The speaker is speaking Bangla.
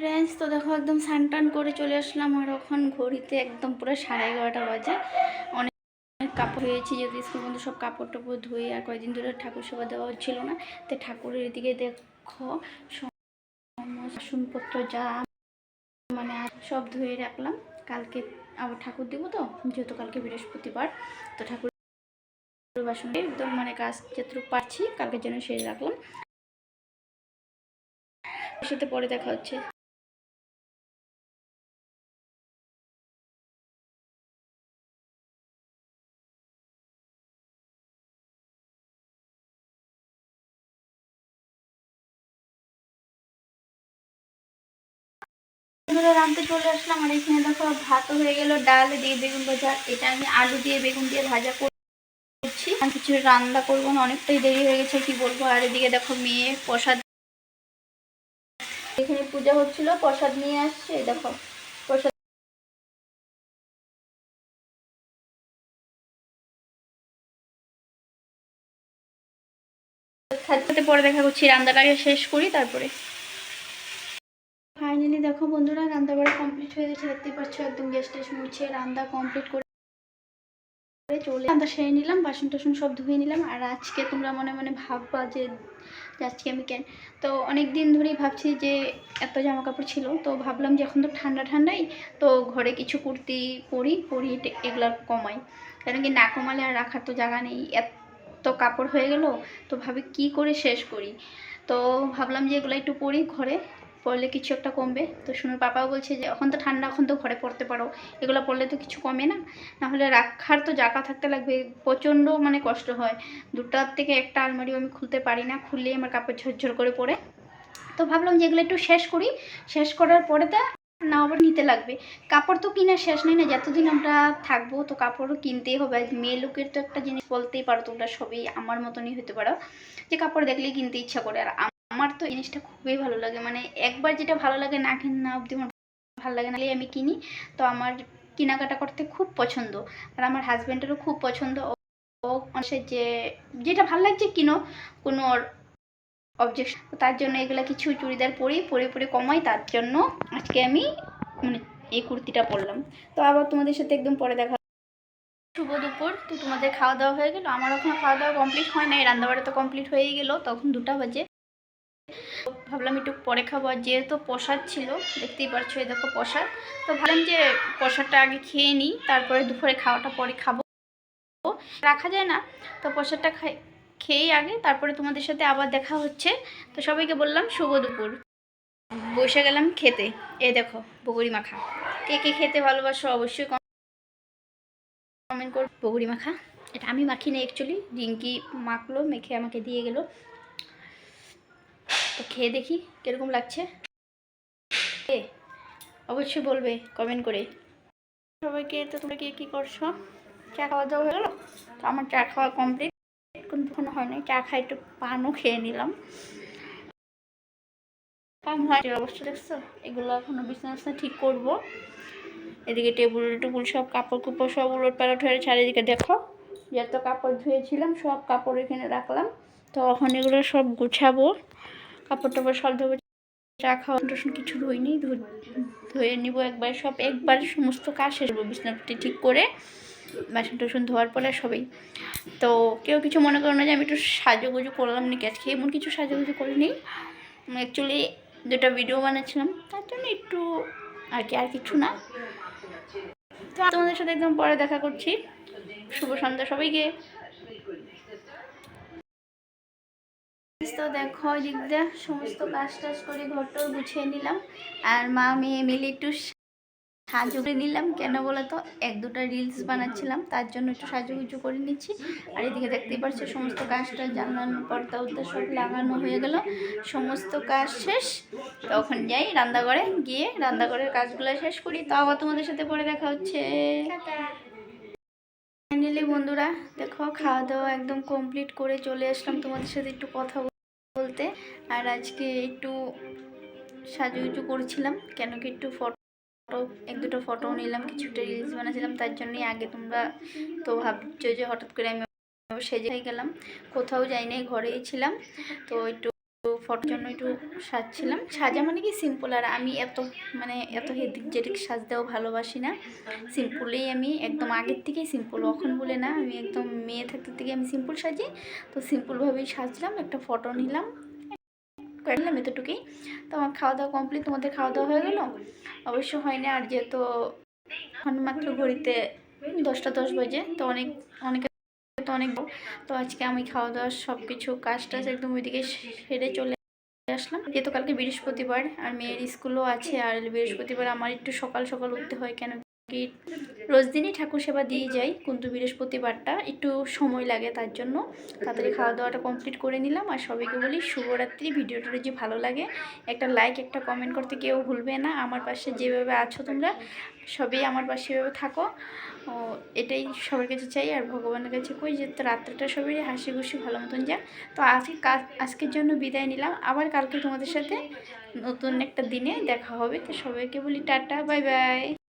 ফ্রেন্ডস তো দেখো একদম টান করে চলে আসলাম আর এখন ঘড়িতে একদম পুরো সাড়ে এগারোটা বাজে। অনেক কাপড় হয়েছে যেহেতু স্কুল বন্ধু, সব কাপড় টাপড় ধুয়ে আর কয়েকদিন ধরে ঠাকুর সেবা দেওয়া হচ্ছিল না। তো ঠাকুরের দিকে দেখো বাসনপত্র যা মানে সব ধুয়ে রাখলাম। কালকে আবার ঠাকুর দেবো তো, যেহেতু কালকে বৃহস্পতিবার, তো ঠাকুর বাসন একদম মানে কাজ যতটুকু পারছি কালকের জন্য সেরে রাখলাম। সাথে পরে দেখা হচ্ছে। বন্ধুরা রাঁধতে চলে আসলাম, আর এখানে দেখো ভাতও হয়ে গেল, ডাল দিয়ে বেগুন ভাজা, এটা আমি আলু দিয়ে বেগুন দিয়ে ভাজা করছি। আর কিছু রান্না করব না, অনেকটাই দেরি হয়ে গেছে, কি বলব? আর এদিকে দেখো মেয়ে প্রসাদ এখানে পূজা হচ্ছিল, প্রসাদ নিয়ে আসছে দেখো। প্রসাদ খাতে পরে দেখা করছি রান্নাটাকে শেষ করি, তারপরে দেখো বন্ধুরা রান্না বাড়া কমপ্লিট হয়ে গেছে। দেখতে পাচ্ছ, একদম গ্যাস টেস মুছে রান্না কমপ্লিট করে চলে রান্না সেরে নিলাম, বাসন টাসন সব ধুয়ে নিলাম। আর আজকে তোমরা মনে মনে ভাববা যে আজকে আমি কেন? তো অনেক দিন ধরেই ভাবছি যে, এত জামা কাপড় ছিল। তো ভাবলাম যে এখন তো ঠান্ডা ঠান্ডাই, তো ঘরে কিছু কুর্তি পরি পরি এগুলো কমাই। কারণ কি না কমালে আর রাখার তো জায়গা নেই। এত কাপড় হয়ে গেল, তো ভাবি কি করে শেষ করি? তো ভাবলাম যে এগুলো একটু পরি ঘরে। পরলে কিছু একটা কমবে। তো শুনুন পাপাও বলছে যে, এখন তো ঠান্ডা, এখন তো ঘরে পড়তে পারো। এগুলো পরলে তো কিছু কমে না। নাহলে রাখার তো জায়গা থাকতে লাগবে। প্রচণ্ড মানে কষ্ট হয়। দুটার থেকে একটা আলমারিও আমি খুলতে পারি না। খুললেই আমার কাপড় ঝরঝর করে পড়ে। তো ভাবলাম যে এগুলো একটু শেষ করি। শেষ করার পরে তা না আবার নিতে লাগবে। কাপড় তো কিনা শেষ নেই না। যতদিন আমরা থাকব তো কাপড়ও কিনতেই হবে। মেয়ে লোকের তো একটা জিনিস বলতেই পারো তোমরা সবই। আমার মতনই হতে পারো। যে কাপড় দেখলেই কিনতে ইচ্ছা করে। আর আমার তো জিনিসটা খুবই ভালো লাগে। মানে একবার যেটা ভালো লাগে না কিন না অবধি আমার ভালো লাগে না। আমি কিনি। তো আমার কেনাকাটা করতে খুব পছন্দ। আর আমার হাজব্যান্ডেরও খুব পছন্দ। ও যে যেটা ভালো লাগছে কিনো, কোনো অবজেকশন তার জন্য এগুলো কিছু চুড়িদার পরি, পরে পরে কমাই। তার জন্য আজকে আমি মানে এই কুর্তিটা পরলাম। তো আবার তোমাদের সাথে একদম পরে দেখা শুভ দুপুর। তো তোমাদের খাওয়া দাওয়া হয়ে গেলো। আমার ওখানে খাওয়া দাওয়া কমপ্লিট হয় নাই। রান্নাবাড়া তো কমপ্লিট হয়েই গেলো। তখন দুটা বাজে। ভাবলাম একটু পরে খাব, আর যেহেতু প্রসাদ ছিল, দেখতেই পারছ এই দেখো প্রসাদ। তো ভাবলাম যে প্রসাদটা আগে খেয়ে নিই, তারপরে দুপুরে খাওয়াটা পরে খাব। রাখা যায় না, তো প্রসাদটা খাই, খেয়েই আগে, তারপরে তোমাদের সাথে আবার দেখা হচ্ছে। তো সবাইকে বললাম, শুভ দুপুর। বসে গেলাম খেতে। এ দেখো বগুড়ি মাখা কে কে খেতে ভালোবাসো অবশ্যই কমেন্ট কর। বগুড়ি মাখা এটা আমি মাখি না অ্যাকচুয়ালি রিঙ্কি মাখলো, মেখে আমাকে দিয়ে গেলো। তো খেয়ে দেখি কীরকম লাগছে। অবশ্যই বলবে কমেন্ট করে। সবাইকে, তো তোমরা কে কী করছ? চা খাওয়া দাওয়া হয়ে গেলো? তো আমার চা খাওয়া কমপ্লিট কোনো হয় নাই চা খাই একটু পানও খেয়ে নিলাম। পান হয় অবশ্যই দেখছ? এগুলো এখনও বিছানা বিছানা ঠিক করব। এদিকে টেবুল টেবুল সব কাপড় কুপড় সব উলট পালট হয়ে চারিদিকে দেখো। যত কাপড় ধুয়েছিলাম, সব কাপড় এখানে রাখলাম। তো এখন এগুলো সব গুছাবো। কাপড় টাপড় সব ধোবো, চা খাওয়া কিছু ধুইনি ধুয়ে নিব একবার সব, একবার সমস্ত কাজ শেষ করব বিছনাপটি ঠিক করে বাসন টুসন ধোয়ার পরে সবাই। তো কেউ কিছু মনে করো না যে আমি একটু সাজুগুজু করলাম নাকি? আজকে এমন কিছু সাজুগুজু করিনি। অ্যাকচুয়ালি দুটা ভিডিও বানাচ্ছিলাম, তার জন্য একটু আর কি, আর কিছু না। তো তোমাদের সাথে একদম পরে দেখা করছি। শুভ সন্ধ্যা সবাইকে। তো দেখো দিক দিয়ে সমস্ত কাজ টাজ করে ঘরটাও গুছিয়ে নিলাম। আর মা, মেয়ে মিলে একটু সাজু নিলাম। কেন বলে তো, এক দুটা রিলস বানাচ্ছিলাম, তার জন্য একটু সাজুগুজু করে নিচ্ছি। আর এদিকে দেখতেই পাচ্ছি সমস্ত কাজটা জানানো, পর্দা উর্দা সব লাগানো হয়ে গেল। সমস্ত কাজ শেষ। তখন যাই রান্নাঘরে, গিয়ে রান্নাঘরের কাজগুলো শেষ করি। তো আবার তোমাদের সাথে পরে দেখা হচ্ছে। বন্ধুরা, দেখো, খাওয়া দাওয়া একদম কমপ্লিট করে চলে আসলাম। তোমাদের সাথে একটু কথা বলতে। আর আজকে একটু সাজুগুজু করছিলাম, কেন কি একটু ফটো এক দুটো ফটো নিলাম, কিছুটা রিলস বানাছিলাম, তার জন্যই আগে তোমরা তো ভাবছ যে হঠাৎ করে আমি সেজে গেলাম। কোথাও যাইনি, ঘরেই ছিলাম, তো একটু ফটোর জন্য একটু সাজছিলাম। সাজা মানে কি সিম্পল আর আমি এত মানে এত হেদিক যেদিক সাজতেও ভালোবাসি না সিম্পলেই আমি একদম আগের থেকেই সিম্পল এখন বলে না, আমি একদম মেয়ে থাকতে থেকে আমি সিম্পল সাজি। তো সিম্পলভাবেই সাজলাম, একটা ফটো নিলাম। করলাম এতটুকুই। তো আমার খাওয়া দাওয়া কমপ্লিট তোমাদের খাওয়া দাওয়া হয়ে গেল? অবশ্য হয়নি আর যেহেতু এখন মাত্র ঘড়িতে দশটা দশ বাজে, তো অনেক অনেকে তো অনেক তো আজকে আমি খাওয়া দাওয়া সব কিছু কাজ টাজ একদম ওইদিকে সেরে চলে আসলাম। যেহেতু কালকে বৃহস্পতিবার, আর মেয়ের স্কুলও আছে, আর বৃহস্পতিবার আমার একটু সকাল সকাল উঠতে হয় কেন রোজ দিনই ঠাকুর সেবা দিয়ে যাই, কিন্তু বৃহস্পতিবারটা একটু সময় লাগে তার জন্য। তাড়াতাড়ি খাওয়া দাওয়াটা কমপ্লিট করে নিলাম আর সবাইকে বলি শুভরাত্রি। ভিডিওটা যদি ভালো লাগে, একটা লাইক, একটা কমেন্ট করতে কেউ ভুলবে না। আমার পাশে যেভাবে আছো তোমরা, সবই আমার পাশে এভাবে থাকো। এটাই সবার কাছে চাই আর ভগবানের কাছে কই যে রাত্রেটা সবাই হাসি খুশি ভালো মতন যাক। তো আজকে আজকের জন্য বিদায় নিলাম। আবার কালকে তোমাদের সাথে নতুন একটা দিনে দেখা হবে। তো সবাইকে বলি টাটা, বাই বাই।